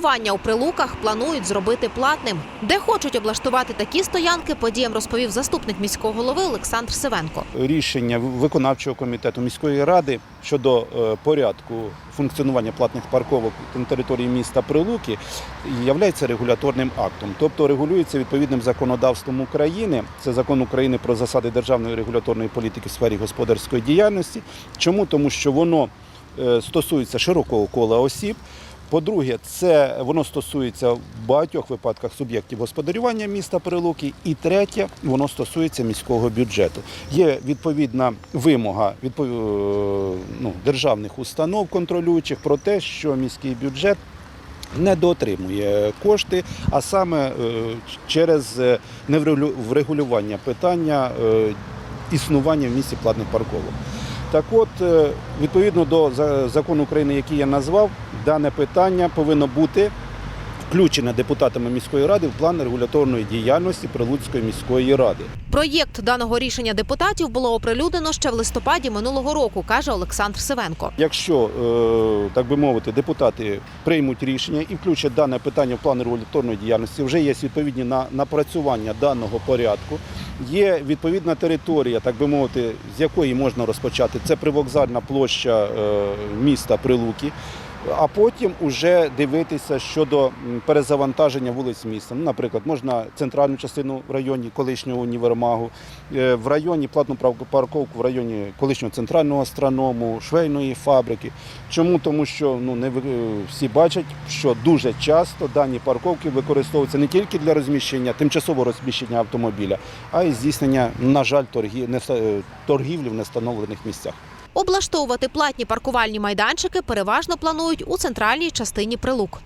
Паркування у прилуках планують зробити платним. Де хочуть облаштувати такі стоянки, подіям розповів заступник міського голови Олександр Сивенко. рішення виконавчого комітету міської ради щодо е, порядку функціонування платних парковок на території міста Прилуки є регуляторним актом, тобто регулюється відповідним законодавством України. Це закон України про засади державної регуляторної політики в сфері господарської діяльності. Чому? Тому що воно е, стосується широкого кола осіб. По-друге, це воно стосується в багатьох випадках суб'єктів господарювання міста Прилуки. І третє, воно стосується міського бюджету. Є відповідна вимога відпов... е, ну, державних установ контролюючих про те, що міський бюджет не дотримує кошти, а саме е, через е, неврегулю- врегулювання питання існування в місті платних парковок. Так от, е, відповідно до закону України, який я назвав, дане питання повинно бути включене депутатами міської ради в план регуляторної діяльності Прилуцької міської ради. Проєкт даного рішення депутатів було оприлюднено ще в листопаді минулого року, каже Олександр Сивенко. Якщо, е, так би мовити, депутати приймуть рішення і включать дане питання в план регуляторної діяльності, вже є відповідні на напрацювання даного порядку. Є відповідна територія, так би мовити, з якої можна розпочати. Це привокзальна площа е, міста Прилуки. А потім уже дивитися щодо перезавантаження вулиць міста. Ну, наприклад, можна центральну частину в районі колишнього універмагу, е, в районі платну парковку в районі колишнього центрального астроному, швейної фабрики. Чому? Тому що ну не е, всі бачать, що дуже часто дані парковки використовуються не тільки для розміщення, тимчасового розміщення автомобіля, а й здійснення, на жаль, торгів, е, торгівлі в нестановлених місцях. Облаштовувати платні паркувальні майданчики переважно планують у центральній частині прилук.